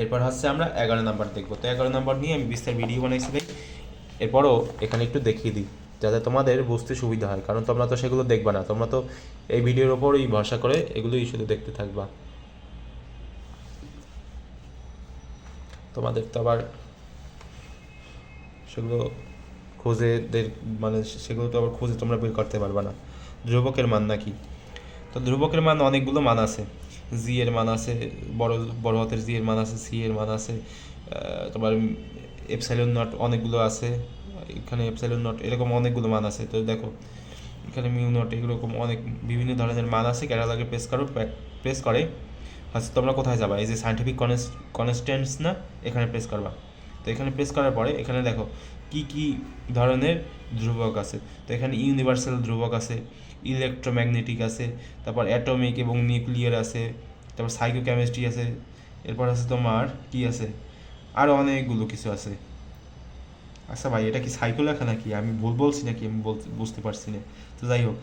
এরপর হচ্ছে আমরা এগারো নাম্বার দেখব। তো এগারো নাম্বার নিয়ে আমি বিস্তার ভিডিও বানাইছিলাম এরপরও এখানে একটু দেখিয়ে দিই, যাতে তোমাদের বুঝতে সুবিধা হয়। কারণ তোমরা তো সেগুলো দেখবা না, তোমরা তো এই ভিডিওর ওপরই ভরসা করে এগুলোই শুধু দেখতে থাকবা। তোমাদের তো আবার সেগুলো খুঁজে মানে সেগুলো তো আবার খুঁজে তোমরা বের করতে পারবে না। ধ্রুবকের মান নাকি? তো ধ্রুবকের মান অনেকগুলো মান আছে। জি এর মান আছে, বড় বড় হাতের জি এর মান আছে সি এর মান আছে তোমার এপসাইলন নট অনেকগুলো আছে, এখানে এপসাইলন নট এরকম অনেকগুলো মান আছে, তো দেখো, এখানে মিউ নট এরকম অনেক বিভিন্ন ধরনের মান আছে ক্যাটালগে প্রেস করো প্রেস করে। আচ্ছা তোমরা কোথায় যাবা? এই যে সাইন্টিফিক কনস্ট্যান্টস না, এখানে প্রেস করবা। তো এখানে প্রেস করার পরে এখানে দেখো কি কি ধরনের ধ্রুবক আছে। তো এখানে ইউনিভার্সাল ধ্রুবক আছে ইলেকট্রোম্যাগনেটিক আছে, তারপর অ্যাটমিক এবং নিউক্লিয়ার আছে, তারপর সাইকোকেমিস্ট্রি আছে, এরপর আছে তোমার কি আছে? আরও অনেকগুলো কিছু আছে। আচ্ছা ভাই, এটা কি সাইকো লেখা নাকি? আমি ভুল বলছি নাকি? আমি বুঝতে পারছি না। তো যাই হোক,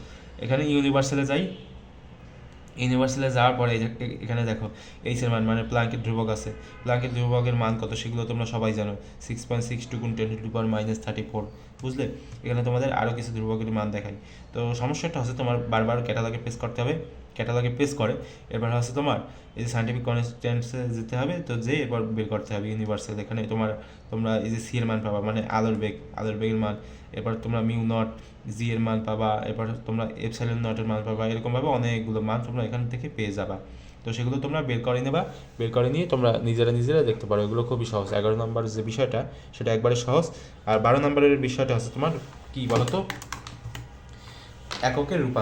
এখানে ইউনিভার্সালে যাই। ইউনিভার্সালে যাওয়ার পরে এখানে দেখো এইচ এর মান মানে প্লাঙ্কের ধ্রুবক আছে। প্লাঙ্কের ধ্রুবকের মান কত সেগুলো তোমরা সবাই জানো। সিক্স পয়েন্ট সিক্স টু গুণ ten to power minus thirty four বুঝলে? এখানে তোমাদের আরও কিছু ধ্রুবকের মান দেখায় তো সমস্যাটা হচ্ছে তোমার বারবার ক্যাটালগে পেস করতে হবে। ক্যাটালগে প্রেস করে। এবার হচ্ছে তোমার এই যে সাইন্টিফিক কনস্ট্যান্টসে যেতে হবে, তো যে এবার বের করতে হবে ইউনিভার্সাল এখানে তোমার, তোমরা এই যে সি এর মান পাবা মানে আলোর বেগ আলোর বেগের মান। এরপর তোমরা মিউ নট জি এর মান পাবা। এরপর তোমরা এপসাইলন নটের মান পাবা। এরকমভাবে অনেকগুলো মান তোমরা এখান থেকে পেয়ে যাবা। তো সেগুলো তোমরা বের করে নেবা। বের করে নিয়ে তোমরা নিজেরা নিজেরা দেখতে পারো। এগুলো খুবই সহজ। এগারো নম্বর যে বিষয়টা, সেটা একবারে সহজ। আর বারো নম্বরের বিষয়টা হচ্ছে তোমার কি বলতো? এককের রূপা